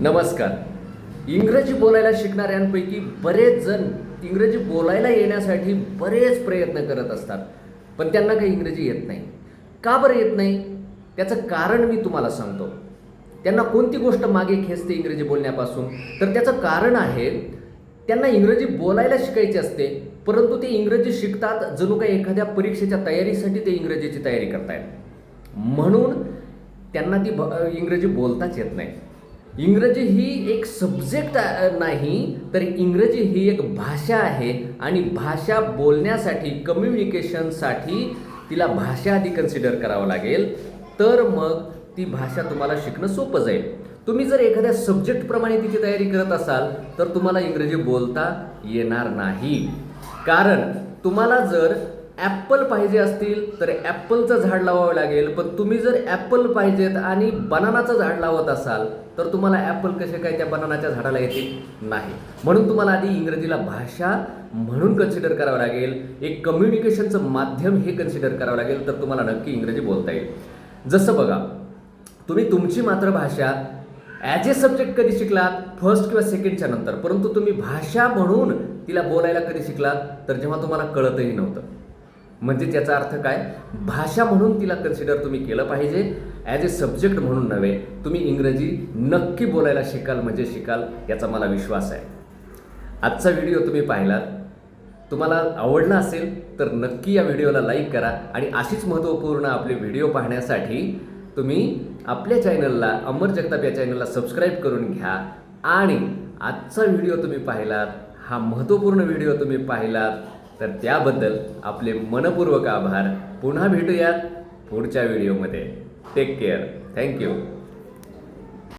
नमस्कार. इंग्रजी बोलायला शिकणाऱ्यांपैकी बरेच जण इंग्रजी बोलायला येण्यासाठी बरेच प्रयत्न करत असतात पण त्यांना काही इंग्रजी येत नाही. का बरं येत नाही? त्याचं कारण मी तुम्हाला सांगतो. त्यांना कोणती गोष्ट मागे खेचते इंग्रजी बोलण्यापासून? तर त्याचं कारण आहे त्यांना इंग्रजी बोलायला शिकायची असते परंतु ते इंग्रजी शिकतात जणू काही एखाद्या परीक्षेच्या तयारीसाठी ते इंग्रजीची तयारी करतायत. म्हणून त्यांना ती भ इंग्रजी बोलताच येत नाही. इंग्रजी ही एक सब्जेक्ट नाही तर इंग्रजी ही एक भाषा आहे आणि भाषा बोलण्यासाठी कम्युनिकेशनसाठी तिला भाषा आधी कन्सिडर करावं लागेल. तर मग ती भाषा तुम्हाला शिकणं सोपं जाईल. तुम्ही जर एखाद्या सब्जेक्टप्रमाणे तिची तयारी करत असाल तर तुम्हाला इंग्रजी बोलता येणार नाही. कारण तुम्हाला जर ॲप्पल पाहिजे असतील तर ॲप्पलचं झाड लावावं लागेल. पण तुम्ही जर ॲप्पल पाहिजेत आणि बनानाचं झाड लावत असाल तर तुम्हाला ॲप्पल कसे काय त्या बनानाच्या झाडाला येतील? नाही. म्हणून तुम्हाला आधी इंग्रजीला भाषा म्हणून कन्सिडर करावं लागेल. एक कम्युनिकेशनचं माध्यम हे कन्सिडर करावं लागेल तर तुम्हाला नक्की इंग्रजी बोलता येईल. जसं बघा तुम्ही तुमची मातृभाषा ॲज ए सब्जेक्ट कधी शिकलात? फर्स्ट किंवा सेकंडच्या नंतर. परंतु तुम्ही भाषा म्हणून तिला बोलायला कधी शिकलात? तर जेव्हा तुम्हाला कळतही नव्हतं. म्हणजे त्याचा अर्थ काय? भाषा म्हणून तिला कन्सिडर तुम्ही केलं पाहिजे. ॲज ए सब्जेक्ट म्हणून नव्हे तुम्ही इंग्रजी नक्की बोलायला शिकाल म्हणजे शिकाल याचा मला विश्वास आहे. आजचा व्हिडिओ तुम्ही पाहिलात. तुम्हाला आवडला असेल तर नक्की या व्हिडिओला लाईक करा आणि अशीच महत्त्वपूर्ण आपले व्हिडिओ पाहण्यासाठी तुम्ही आपल्या चॅनलला अमर जगताप या चॅनलला सबस्क्राईब करून घ्या. आणि आजचा व्हिडिओ तुम्ही पाहिलात हा महत्त्वपूर्ण व्हिडिओ तुम्ही पाहिलात तर त्याबद्दल आपले मनपूर्वक आभार. पुन्हा भेटूयात पुढच्या व्हिडिओमध्ये. Take care thank you